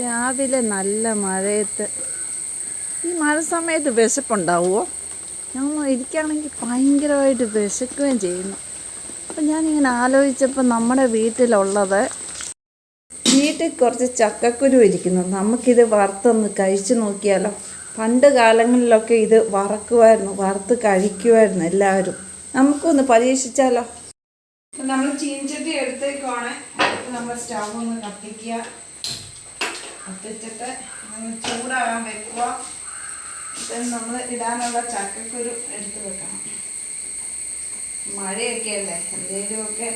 രാവിലെ നല്ല മഴയത്ത്. ഈ മഴ സമയത്ത് വിശപ്പുണ്ടാവുമോ ഞങ്ങൾ ഇരിക്കുകയാണെങ്കിൽ ഭയങ്കരമായിട്ട് വിശക്കുകയും ചെയ്യുന്നു. അപ്പം ഞാനിങ്ങനെ ആലോചിച്ചപ്പോൾ നമ്മുടെ വീട്ടിലുള്ളത് വീട്ടിൽ കുറച്ച് ചക്കക്കുരു ഇരിക്കുന്നു. നമുക്കിത് വറുത്തൊന്ന് കഴിച്ചു നോക്കിയാലോ. പണ്ട് കാലങ്ങളിലൊക്കെ ഇത് വറക്കുമായിരുന്നു വറുത്ത് കഴിക്കുമായിരുന്നു എല്ലാവരും. നമുക്കൊന്ന് പരീക്ഷിച്ചാലോ? നമ്മൾ ചീഞ്ചട്ടി എടുത്തേക്കുവാണ്. നമ്മൾ സ്റ്റവ് ഒന്ന് കത്തിക്കുക. കത്തിച്ചിട്ട് ഒന്ന് ചൂടാകാൻ വെക്കുക. then നമ്മൾ ഇടാനുള്ള ചക്കക്കുരു എടുത്ത് വെക്കണം. മഴയൊക്കെ അല്ലേ എന്തെങ്കിലുമൊക്കെ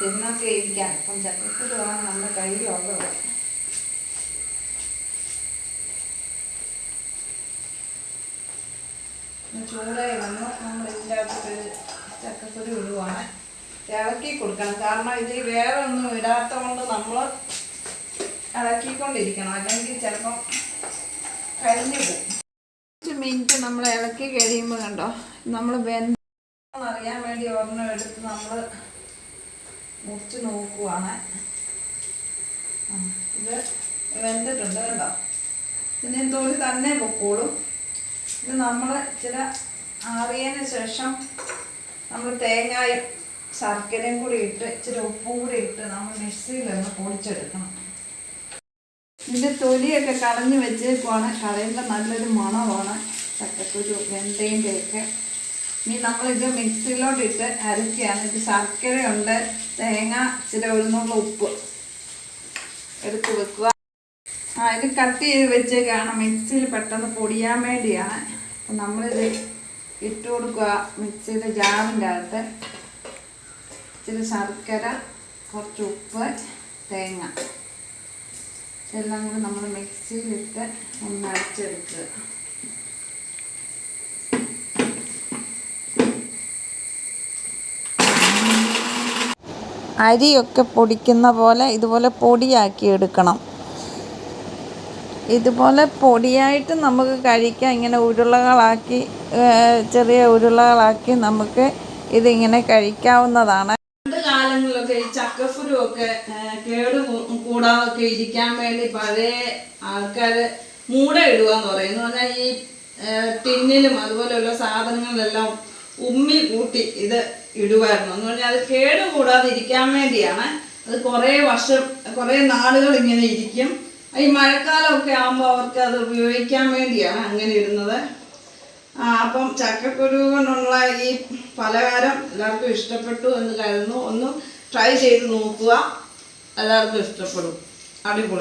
തിന്നൊക്കെ ഇരിക്കാം. അപ്പം ചക്കക്കുരുവാണ് നമ്മുടെ കയ്യിലുള്ളത്. ചൂടായി വന്നു അകത്തൊരു ചക്കക്കുരു ഇടുവാണ്. ഇളക്കി കൊടുക്കണം. കാരണം ഇതിൽ വേറെ ഒന്നും ഇടാത്തതുകൊണ്ട് നമ്മൾ ഇളക്കിക്കൊണ്ടിരിക്കണം. അല്ലെങ്കിൽ ചിലപ്പം കരിഞ്ഞു പോകും. കുറച്ച് മിനിറ്റ് നമ്മൾ ഇളക്കി കഴിയുമ്പോൾ കണ്ടോ നമ്മൾ വെന്തറിയാൻ വേണ്ടി ഒരെണ്ണം എടുത്ത് നമ്മൾ മുറിച്ച് നോക്കുവാണ്. ഇത് വെന്തിട്ടുണ്ട് കണ്ടോ? ഇതിനെ തോൽ തന്നെ പൊക്കോളും. ഇത് നമ്മൾ ചില ആറിയതിന് ശേഷം നമ്മൾ തേങ്ങായും ശർക്കരയും കൂടി ഇട്ട് ഇച്ചിരി ഉപ്പും കൂടി ഇട്ട് നമ്മൾ മിക്സിയിലൊന്ന് പൊടിച്ചെടുക്കണം. ഇതിന്റെ തൊലിയൊക്കെ കളഞ്ഞ് വെച്ചേക്കുവാണ്. കളയുമ്പോൾ നല്ലൊരു മണമാണ്. ചക്കക്കുരു വെന്തേന്റെ ഒക്കെ ഇനി നമ്മളിത് മിക്സിയിലോട്ട് ഇട്ട് അരക്കുകയാണ് ഇത് ശർക്കരയുണ്ട് തേങ്ങ ഇച്ചിരി ഉഴുന്നുള്ള ഉപ്പ് എടുത്ത് വെക്കുക. ആ ഇത് കട്ട് ചെയ്ത് വെച്ചേക്കാണ്. മിക്സിയിൽ പെട്ടെന്ന് പൊടിയാൻ വേണ്ടിയാണ്. അപ്പം നമ്മളിത് ഇട്ട് കൊടുക്കുക മിക്സിയുടെ ജാറിന്റെ അകത്ത്. ഇച്ചിരി ശർക്കര കുറച്ച് ഉപ്പ് തേങ്ങ. ഇതെല്ലാം കൂടി നമ്മൾ മിക്സിയിലിട്ട് ഒന്ന് അരച്ചെടുക്കുക. അരിയൊക്കെ പൊടിക്കുന്ന പോലെ ഇതുപോലെ പൊടിയാക്കി എടുക്കണം. ഇതുപോലെ പൊടിയായിട്ട് നമുക്ക് കഴിക്കാം. ഇങ്ങനെ ഉരുളകളാക്കി ചെറിയ ഉരുളകളാക്കി നമുക്ക് ഇതിങ്ങനെ കഴിക്കാവുന്നതാണ്. ചക്കക്കുരു ഒക്കെ കേട് കൂടാതൊക്കെ ഇരിക്കാൻ വേണ്ടി പഴയ ആൾക്കാർ മൂട ഇടുക എന്ന് പറയും. എന്ന് പറഞ്ഞാൽ ഈ ടിന്നിലും അതുപോലെയുള്ള സാധനങ്ങളിലെല്ലാം ഉമ്മി കൂട്ടി ഇത് ഇടുമായിരുന്നു എന്ന് പറഞ്ഞാൽ അത് കേട് കൂടാതെ ഇരിക്കാൻ വേണ്ടിയാണ്. അത് കുറേ വർഷം കുറേ നാളുകൾ ഇങ്ങനെ ഇരിക്കും. ഈ മഴക്കാലമൊക്കെ ആകുമ്പോൾ അവർക്ക് അത് ഉപയോഗിക്കാൻ വേണ്ടിയാണ് അങ്ങനെ ഇടുന്നത്. അപ്പം ചക്കക്കുരു കൊണ്ടുള്ള ഈ പലഹാരം എല്ലാവർക്കും ഇഷ്ടപ്പെട്ടു എന്ന് കരുതുന്നു. ഒന്ന് ട്രൈ ചെയ്ത് നോക്കുക. എല്ലാവർക്കും ഇഷ്ടപ്പെടും. അടിപൊളി.